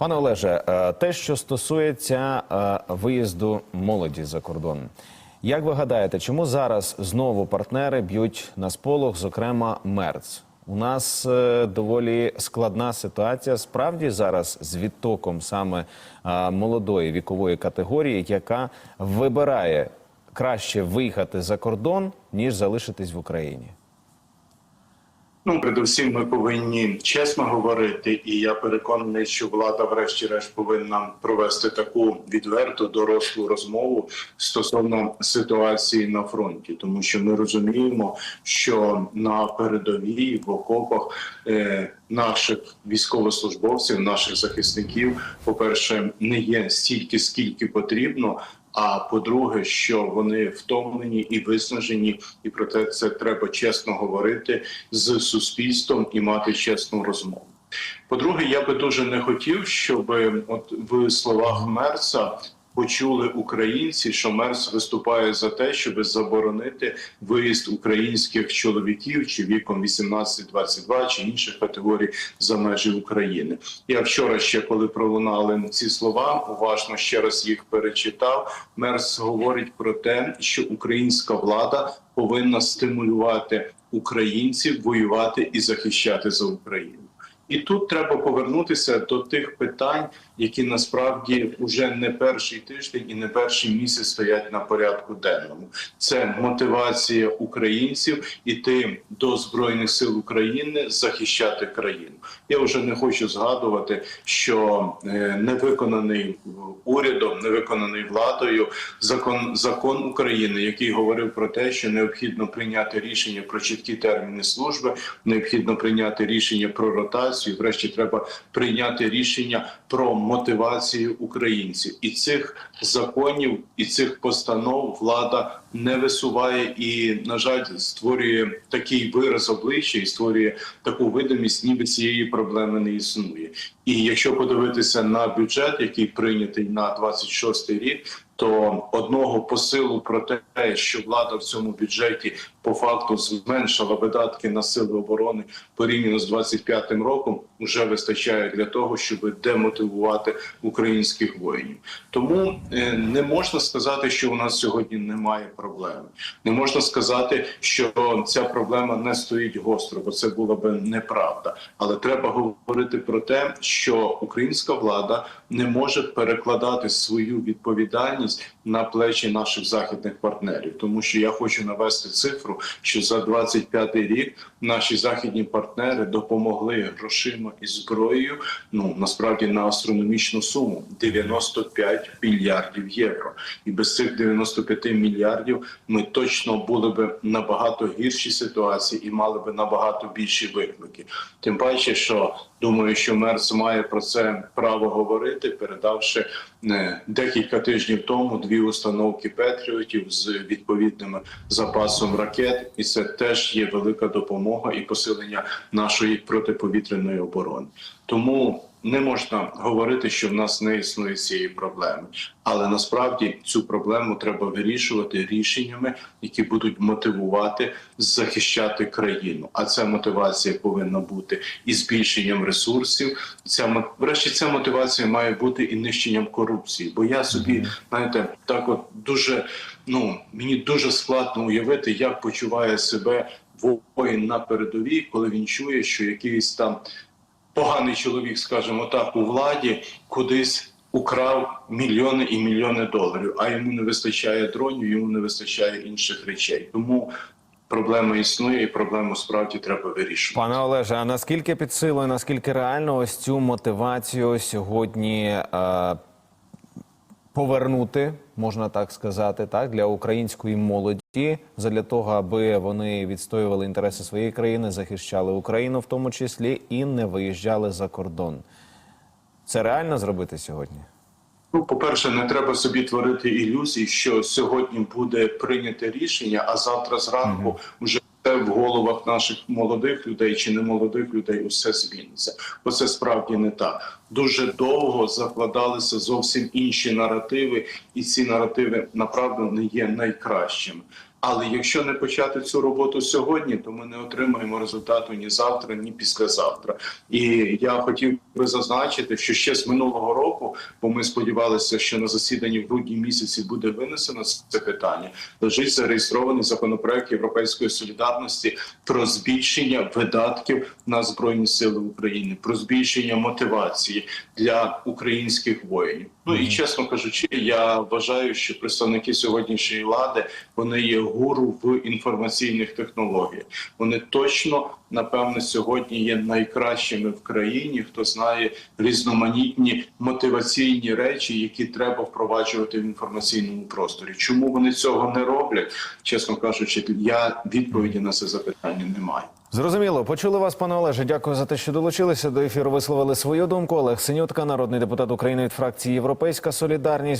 Пане Олеже, е, те, що стосується е, виїзду молоді за кордон, як ви гадаєте, чому зараз знову партнери б'ють на сполох, зокрема Мерц? У нас е, доволі складна ситуація справді зараз з відтоком саме молодої вікової категорії, яка вибирає краще виїхати за кордон, ніж залишитись в Україні. Ну, передусім, ми повинні чесно говорити, і я переконаний, що влада, врешті-решт, повинна провести таку відверту дорослу розмову стосовно ситуації на фронті, тому що ми розуміємо, що на передовій в окопах е, наших військовослужбовців, наших захисників, по перше, не є стільки, скільки потрібно. А по-друге, що вони втомлені і виснажені, і про те це треба чесно говорити з суспільством і мати чесну розмову. По-друге, я би дуже не хотів, щоб от в словах Мерца почули українці, що Мерц виступає за те, щоб заборонити виїзд українських чоловіків чи віком 18-22 чи інших категорій за межі України. Я вчора ще коли пролунали ці слова, уважно ще раз їх перечитав. Мерц говорить про те, що українська влада повинна стимулювати українців воювати і захищати за Україну. І тут треба повернутися до тих питань, які насправді вже не перший тиждень і не перший місяць стоять на порядку денному. Це мотивація українців іти до збройних сил України захищати країну. Я вже не хочу згадувати, що е, не виконаний урядом, не виконаний владою закон закон України, який говорив про те, що необхідно прийняти рішення про чіткі терміни служби, необхідно прийняти рішення про ротацію. Врешті треба прийняти рішення про мотивацію українців, і цих законів і цих постанов влада не висуває і, на жаль, створює такий вираз обличчя і створює таку видимість, ніби цієї проблеми не існує. І якщо подивитися на бюджет, який прийнятий на 26 рік. То одного посилу про те, що влада в цьому бюджеті по факту зменшила видатки на сили оборони порівняно з 25-м роком, вже вистачає для того, щоб демотивувати українських воїнів. Тому е, не можна сказати, що у нас сьогодні немає проблеми. Не можна сказати, що ця проблема не стоїть гостро, бо це була би неправда. Але треба говорити про те, що українська влада не може перекладати свою відповідальність на плечі наших західних партнерів, тому що я хочу навести цифру, що за 25-й рік наші західні партнери допомогли грошима і зброєю. Ну насправді на астрономічну суму 95 мільярдів євро. І без цих 95 мільярдів ми точно були би набагато гірші ситуації і мали би набагато більші виклики. Тим паче, що думаю, що Мерц має про це право говорити, передавши е, декілька тижнів тому дві установки Петріотів з відповідним запасом ракет, і це теж є велика допомога і посилення нашої протиповітряної оборони. Тому не можна говорити, що в нас не існує цієї проблеми, але насправді цю проблему треба вирішувати рішеннями, які будуть мотивувати захищати країну. А ця мотивація повинна бути і збільшенням ресурсів. Ця врешті ця мотивація має бути і нищенням корупції. Бо я собі знаєте, так от дуже ну мені дуже складно уявити, як почуває себе воїн на передовій, коли він чує, що якийсь там поганий чоловік, скажімо так, у владі кудись украв мільйони і мільйони доларів, а йому не вистачає дронів, йому не вистачає інших речей. Тому проблема існує, і проблему справді треба вирішувати. Пане Олеже, а наскільки під силою, наскільки реально ось цю мотивацію сьогодні е, повернути, можна так сказати, так для української молоді, задля того, аби вони відстоювали інтереси своєї країни, захищали Україну в тому числі і не виїжджали за кордон. Це реально зробити сьогодні? Ну, по-перше, не треба собі творити ілюзій, що сьогодні буде прийняте рішення, а завтра зранку вже все в головах наших молодих людей чи немолодих людей усе зміниться. Бо це справді не так. дуже довго закладалися зовсім інші наративи, і ці наративи направду не є найкращими. Але якщо не почати цю роботу сьогодні, то ми не отримаємо результату ні завтра, ні післязавтра. І я хотів би зазначити, що ще з минулого року, бо ми сподівалися, що на засіданні в грудні місяці буде винесено це питання. Лежить зареєстрований законопроект Європейської солідарності про збільшення видатків на збройні сили України, про збільшення мотивації для українських воїнів. Ну і чесно кажучи, я вважаю, що представники сьогоднішньої влади вони є гуру в інформаційних технологіях. Вони точно напевно сьогодні є найкращими в країні, хто знає різноманітні мотиваційні речі, які треба впроваджувати в інформаційному просторі. Чому вони цього не роблять? Чесно кажучи, я відповіді на це запитання не маю. Зрозуміло, почули вас, пане Олеже. Дякую за те, що долучилися до ефіру. Висловили свою думку. Олег Синютка, народний депутат України від фракції Європейська Солідарність.